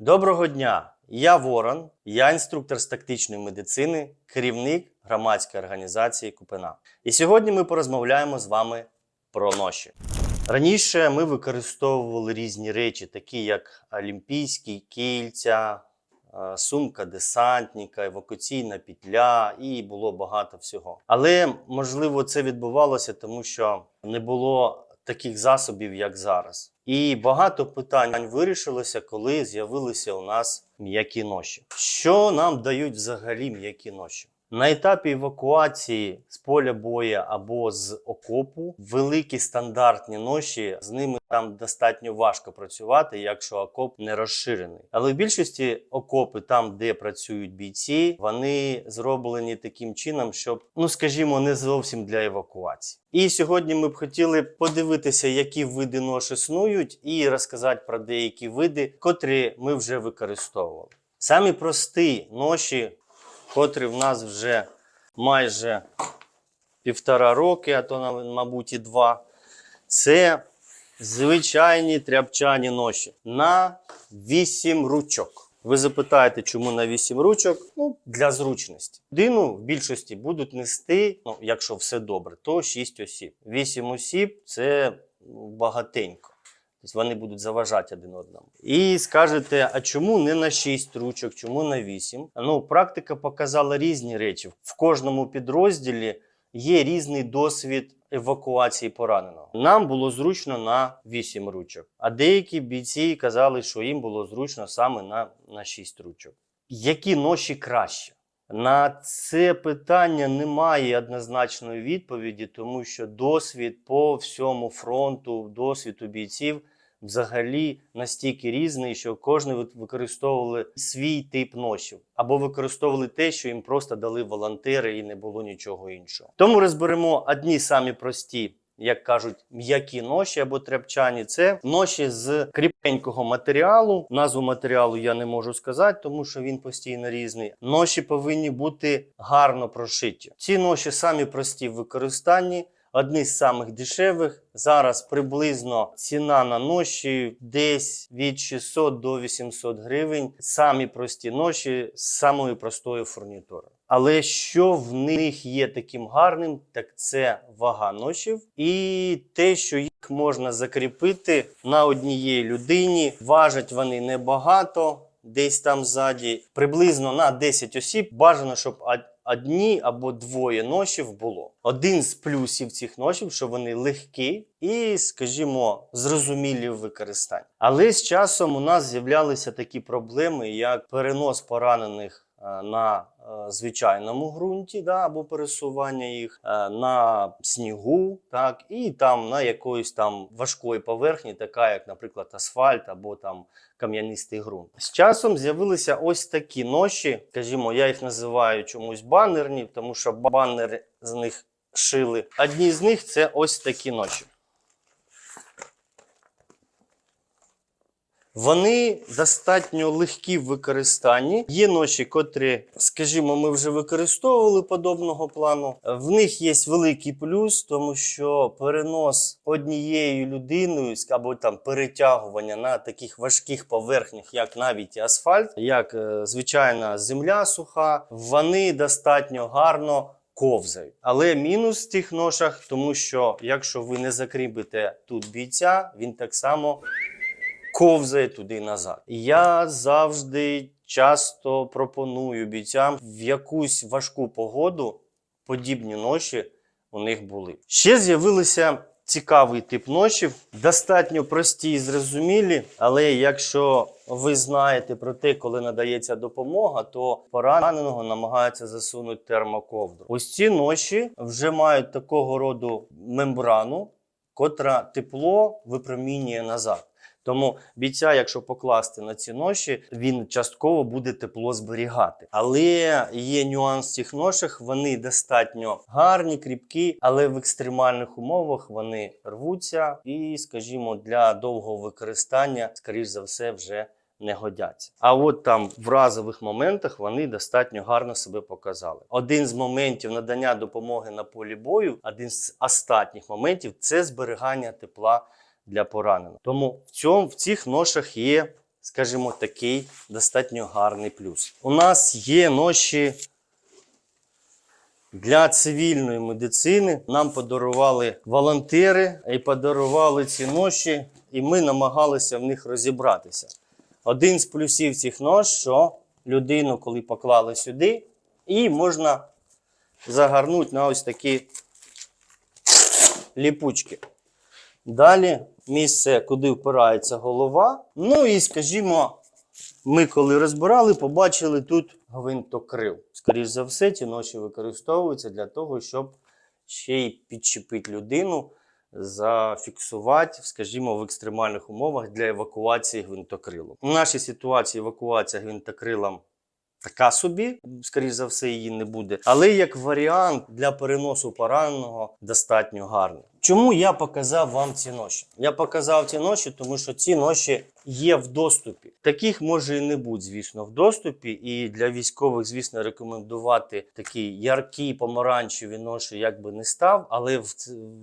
Доброго дня! Я Ворон, я інструктор з тактичної медицини, керівник громадської організації Купина. І сьогодні ми порозмовляємо з вами про ноші. Раніше ми використовували різні речі, такі як олімпійські кільця, е, сумка десантника, евакуаційна петля, і було багато всього. Але можливо це відбувалося, тому що не було таких засобів, як зараз. І багато питань вирішилося, коли з'явилися у нас м'які ноші. Що нам дають взагалі м'які ноші? На етапі евакуації з поля бою або з окопу великі стандартні ноші, з ними там достатньо важко працювати, якщо окоп не розширений. Але в більшості окопи, там де працюють бійці, вони зроблені таким чином, щоб, ну скажімо, не зовсім для евакуації. І сьогодні ми б хотіли подивитися, які види нож існують, і розказати про деякі види, котрі ми вже використовували. Самі прості ноші котрі в нас вже майже півтора роки, а то, мабуть, і два. Це звичайні тряпчані ноші на 8 ручок. Ви запитаєте, чому на 8 ручок? Ну, для зручності. Людину в більшості будуть нести, ну, якщо все добре, то 6 осіб. 8 осіб це багатенько. Тобто вони будуть заважати один одному. І скажете, а чому не на 6 ручок, чому на 8? Ну, практика показала різні речі. В кожному підрозділі є різний досвід евакуації пораненого. Нам було зручно на 8 ручок, а деякі бійці казали, що їм було зручно саме на, на 6 ручок. Які ноші краще? На це питання немає однозначної відповіді, тому що досвід по всьому фронту, досвід у бійців взагалі настільки різний, що кожен ви- використовували свій тип ношів або використовували те, що їм просто дали волонтери, і не було нічого іншого. Тому розберемо одні самі прості. Як кажуть, м'які ноші або тряпчані, це ноші з кріпенького матеріалу. Назву матеріалу я не можу сказати, тому що він постійно різний. Ноші повинні бути гарно прошиті. Ці ноші самі прості в використанні. Одні з самих дешевих. Зараз приблизно ціна на ноші десь від 600 до 800 гривень. Самі прості ноші з самої простої фурнітури. Але що в них є таким гарним, так це вага ношів і те, що їх можна закріпити на однієї людині. Важать вони небагато, десь там ззаді, приблизно на 10 осіб. Бажано, щоб одні або двоє ношів було. Один з плюсів цих ношів, що вони легкі і, скажімо, зрозумілі в використанні. Але з часом у нас з'являлися такі проблеми, як перенос поранених на е, звичайному ґрунті, да, або пересування їх е, на снігу, так, і там на якоїсь там важкої поверхні, така як, наприклад, асфальт або там кам'янистий ґрунт. З часом з'явилися ось такі ноші. Скажімо, я їх називаю чомусь банерні, тому що банери з них шили. Одні з них це ось такі ноші. Вони достатньо легкі в використанні. Є ноші, котрі, скажімо, ми вже використовували подобного плану. В них є великий плюс, тому що перенос однією людиною або там перетягування на таких важких поверхнях, як навіть асфальт, як е, звичайна земля суха, вони достатньо гарно ковзають. Але мінус в тих ношах, тому що якщо ви не закріпите тут бійця, він так само ковзає туди назад. Я завжди часто пропоную бійцям в якусь важку погоду подібні ноші у них були. Ще з'явилися цікавий тип ношів, достатньо прості і зрозумілі, але якщо ви знаєте про те, коли надається допомога, то пораненого намагаються засунути термоковдру. Ось ці ноші вже мають такого роду мембрану, котра тепло випромінює назад. Тому бійця, якщо покласти на ці ноші, він частково буде тепло зберігати. Але є нюанс в цих ношах, вони достатньо гарні, кріпкі, але в екстремальних умовах вони рвуться і, скажімо, для довгого використання, скоріш за все, вже не годяться. А от там в разових моментах вони достатньо гарно себе показали. Один з моментів надання допомоги на полі бою, один з останніх моментів це зберігання тепла для пораненого. Тому в цьому в цих ношах є скажімо, такий достатньо гарний плюс. У нас є ноші для цивільної медицини. Нам подарували волонтери і подарували ці ноші, і ми намагалися в них розібратися. Один з плюсів цих нож, що людину, коли поклали сюди, і можна загорнути на ось такі ліпучки. Далі місце, куди впирається голова. Ну і, скажімо, ми коли розбирали, побачили тут гвинтокрил. Скоріше за все, ці ноші використовуються для того, щоб ще й підчепити людину, зафіксувати, скажімо, в екстремальних умовах для евакуації гвинтокрилу. У нашій ситуації евакуація гвинтокрилом така собі, скоріш за все, її не буде. Але як варіант для переносу пораненого достатньо гарний. Чому я показав вам ці ноші? Я показав ці ноші, тому що ці ноші є в доступі. Таких може і не бути, звісно, в доступі. І для військових, звісно, рекомендувати такі яркі помаранчеві ноші, як би не став, але в,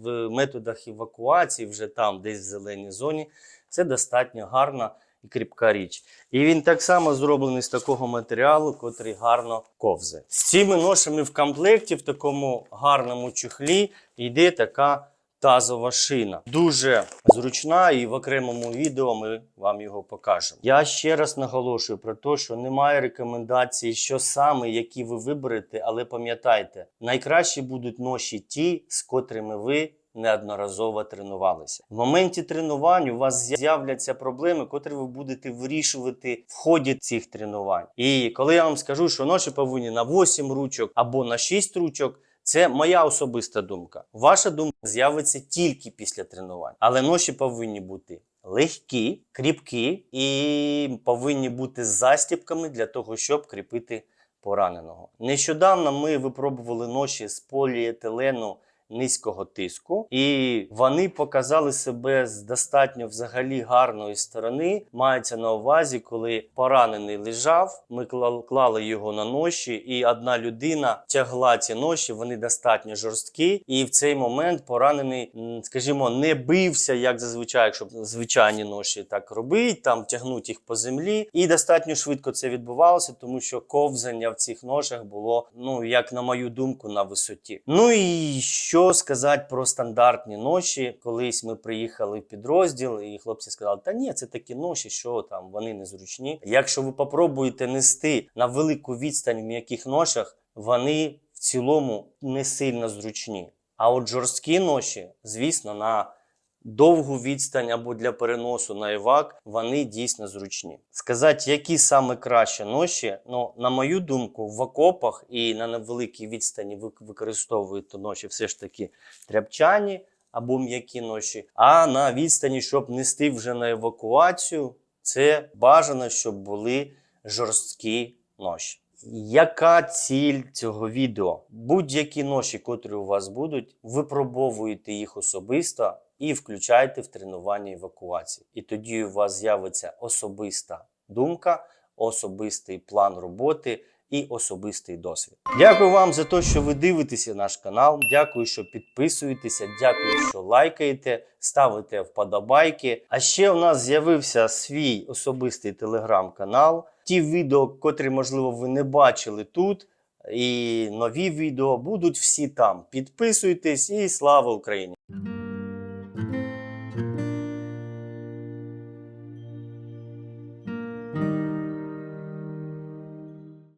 в методах евакуації, вже там, десь в зеленій зоні, це достатньо гарна і кріпка річ. І він так само зроблений з такого матеріалу, котрий гарно ковзе. З цими ношами в комплекті, в такому гарному чехлі, йде така тазова шина. Дуже зручна, і в окремому відео ми вам його покажемо. Я ще раз наголошую про те, що немає рекомендації, що саме, які ви виберете, але пам'ятайте, найкращі будуть ноші ті, з котрими ви неодноразово тренувалися. В моменті тренувань у вас з'являться проблеми, котрі ви будете вирішувати в ході цих тренувань. І коли я вам скажу, що ноші повинні на 8 ручок або на 6 ручок. Це моя особиста думка. Ваша думка з'явиться тільки після тренувань. Але ноші повинні бути легкі, кріпкі і повинні бути з застібками для того, щоб кріпити пораненого. Нещодавно ми випробували ноші з поліетилену низького тиску, і вони показали себе з достатньо взагалі гарної сторони. Мається на увазі, коли поранений лежав, ми кла- клали його на ноші, і одна людина тягла ці ноші. Вони достатньо жорсткі. І в цей момент поранений, скажімо, не бився, як зазвичай, якщо звичайні ноші так робить, там тягнуть їх по землі. І достатньо швидко це відбувалося, тому що ковзання в цих ношах було, ну як на мою думку, на висоті. Ну і що сказати про стандартні ноші? Колись ми приїхали в підрозділ, і хлопці сказали: та ні, це такі ноші, що там вони незручні. Якщо ви попробуєте нести на велику відстань в м'яких ношах, вони в цілому не сильно зручні. А от жорсткі ноші, звісно, на довгу відстань або для переносу на івак, вони дійсно зручні. Сказати, які саме кращі ноші, ну, на мою думку, в окопах і на невеликій відстані ви- використовують ноші все ж таки тряпчані або м'які ноші. А на відстані, щоб нести вже на евакуацію, це бажано, щоб були жорсткі ноші. Яка ціль цього відео? Будь-які ноші, котрі у вас будуть, випробовуйте їх особисто і включайте в тренування евакуації. І тоді у вас з'явиться особиста думка, особистий план роботи і особистий досвід. Дякую вам за те, що ви дивитеся наш канал. Дякую, що підписуєтеся. Дякую, що лайкаєте, ставите вподобайки. А ще у нас з'явився свій особистий телеграм-канал. Ті відео, котрі, можливо, ви не бачили тут. І нові відео будуть всі там. Підписуйтесь і слава Україні!